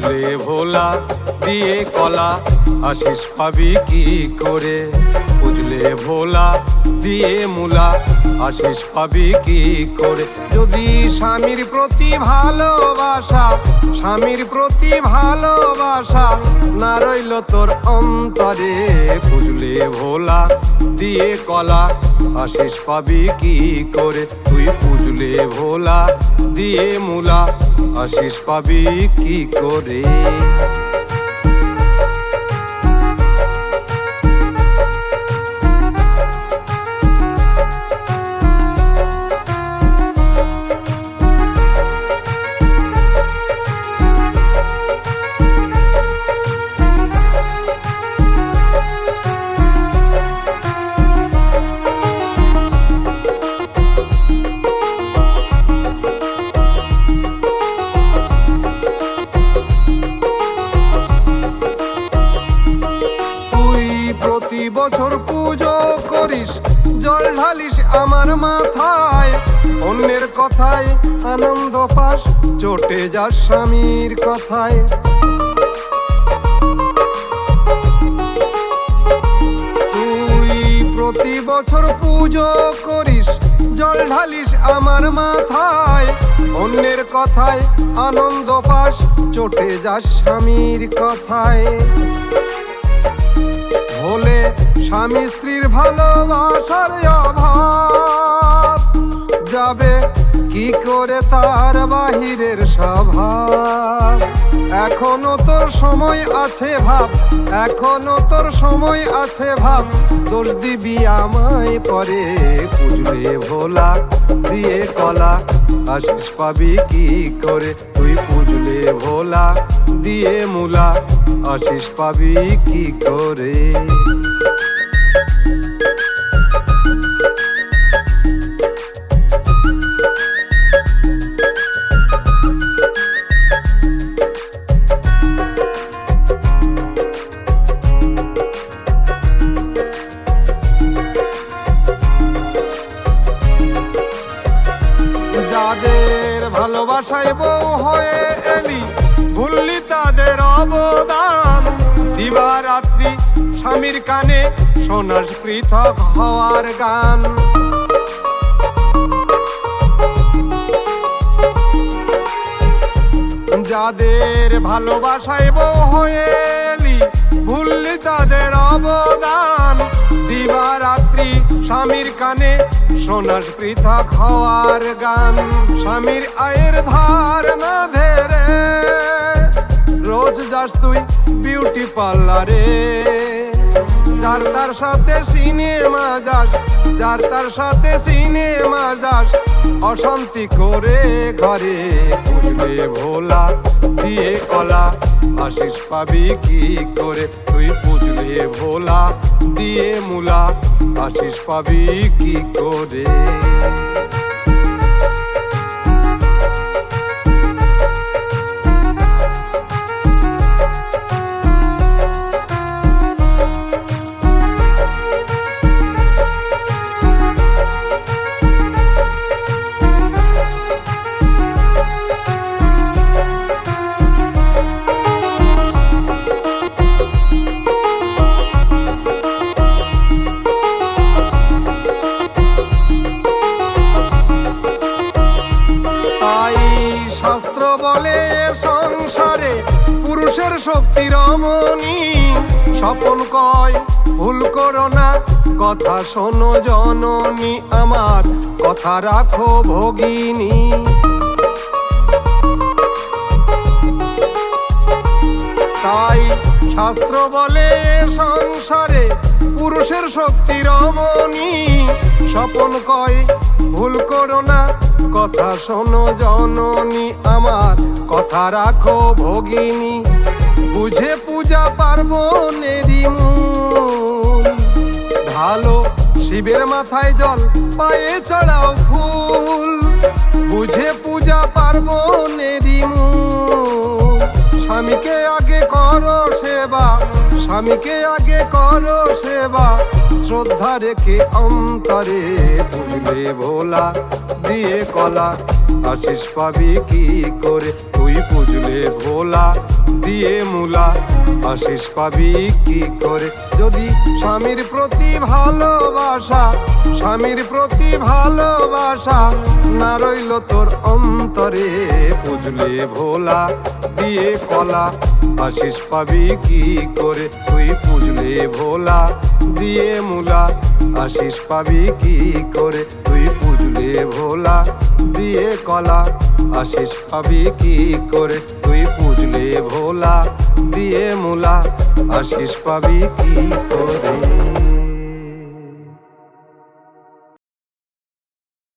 মূলা দিয়ে কলা। আশিস পাবি কি করে? বুঝলে ভোলা, দিয়ে মূলা। আশিস পাবি কি করে? যদি স্বামীর প্রতি ভালোবাসা, স্বামীর প্রতি ভালোবাসা না রইল তোর অন্তরে, বুঝলে ভোলা, দিয়ে কলা। আশিস পাবি কি করে? তুই পুজলে ভোলা, দিয়ে মূলা। আশিস পাবি কি করে? তুই জল আমার মাথায়, অন্যের কথায় আনন্দ পাস, চটে যাস স্বামীর কথায়। তুই প্রতি বছর পুজো করিস, জল ঢালিস আমার মাথায়, অন্যের কথায় আনন্দ পাস, চটে যাস স্বামীর কথায়। স্বামী স্ত্রীর ভালোবাসার অভাব। যাবে কি করে তার বাহিরের স্বভাব? এখনও তোর সময় আছে ভাব, এখনও তোর সময় আছে ভাব। দোষ দিবি আমায়, পরে পুজলে ভোলা। দিয়ে কলা আশিস পাবি কি করে? তুই পুজলে ভোলা। দিয়ে মূলা আশিস পাবি কি করে? ভালোবাসায় বউ হয়ে এলি, ভুললি তাদের অবদান। দিবারাত্রি স্বামীর কানে সোনাস পৃথক হওয়ার গান। যাদের ভালোবাসায় হয়ে এলি, ভুললি তাদের অবদান। দিবারাত্রি স্বামীর কানে সোনার পৃথক হওয়ার গান, স্বামীর আয়ের ধার না ধেরে। রোজ যাস তুই বিউটি পার্লারে, যার তার সাথে সিনেমা যাস, যার তার সাথে সিনেমা যাস, অশান্তি করে ঘরে পুজলে ভোলা, দিয়ে কলা আশিস পাবি কি করে? তুই পুজলে ভোলা, দিয়ে মূলা আশিস পাবি কি করে? সংসারে পুরুষের শক্তি রমণী স্বপন কয়, ভুল করো না। কথা শোনো জননী, আমার কথা রাখো ভগিনী। তাই শাস্ত্র বলে সংসারে পুরুষের শক্তি রমণী স্বপন কয়, ভুল করো না, কথা শোনো জননী, আমার কথা রাখো ভগিনী। বুঝে পূজা পার্বণেরই মূল ঢালো শিবের মাথায় জল, পায়ে চড়াও ফুল। বুঝে পূজা পার্বণেরই স্বামীকে আগে করো সেবা? শ্রদ্ধা রেখে অন্তরে বুঝলে ভোলা। দিয়ে কলা। আশিস পাবি কি করে? তুই পুজলে ভোলা। দিয়ে মূলা। আশিস পাবি কি করে? যদি স্বামীর প্রতি ভালোবাসা, স্বামীর প্রতি ভালোবাসা না রইল তোর অন্তরে পুজলে ভোলা। দিয়ে কলা। আশিস পাবি কি করে? তুই পুজলে ভোলা। দিয়ে মূলা। আশিস পাবি কি করে? তুই ভোলা, দিয়ে কলা। আশিস পাবি কি করে? তুই পুজলে ভোলা, দিয়ে মূলা। আশিস পাবি কি করে?